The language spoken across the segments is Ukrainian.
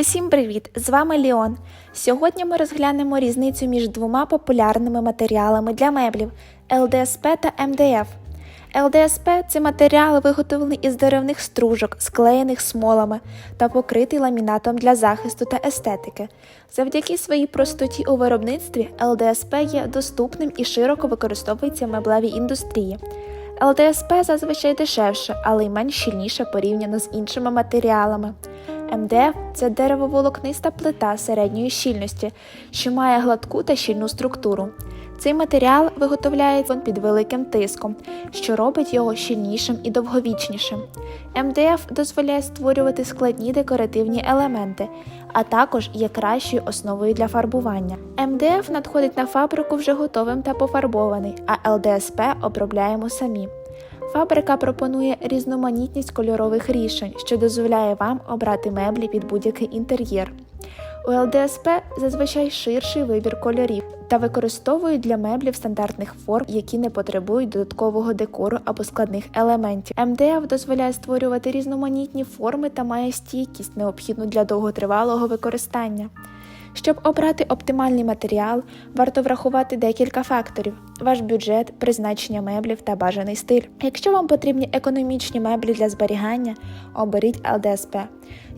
Усім привіт! З вами Ліон. Сьогодні ми розглянемо різницю між двома популярними матеріалами для меблів ЛДСП та МДФ. ЛДСП це матеріал, виготовлений із деревних стружок, склеєних смолами та покритий ламінатом для захисту та естетики. Завдяки своїй простоті у виробництві ЛДСП є доступним і широко використовується в меблевій індустрії. ЛДСП зазвичай дешевше, але й менш щільніше порівняно з іншими матеріалами. МДФ це деревоволокниста плита середньої щільності, що має гладку та щільну структуру. Цей матеріал виготовляється під великим тиском, що робить його щільнішим і довговічнішим. МДФ дозволяє створювати складні декоративні елементи, а також є кращою основою для фарбування. МДФ надходить на фабрику вже готовим та пофарбований, а ЛДСП обробляємо самі. Фабрика пропонує різноманітність кольорових рішень, що дозволяє вам обрати меблі під будь-який інтер'єр. У ЛДСП зазвичай ширший вибір кольорів та використовують для меблів стандартних форм, які не потребують додаткового декору або складних елементів. МДФ дозволяє створювати різноманітні форми та має стійкість, необхідну для довготривалого використання. Щоб обрати оптимальний матеріал, варто врахувати декілька факторів: ваш бюджет, призначення меблів та бажаний стиль. Якщо вам потрібні економічні меблі для зберігання, оберіть ЛДСП.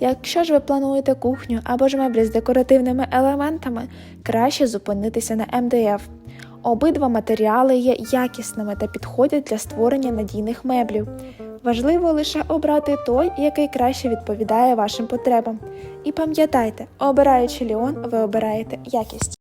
Якщо ж ви плануєте кухню або ж меблі з декоративними елементами, краще зупинитися на МДФ. Обидва матеріали є якісними та підходять для створення надійних меблів. Важливо лише обрати той, який краще відповідає вашим потребам. І пам'ятайте, обираючи Ліон, ви обираєте якість.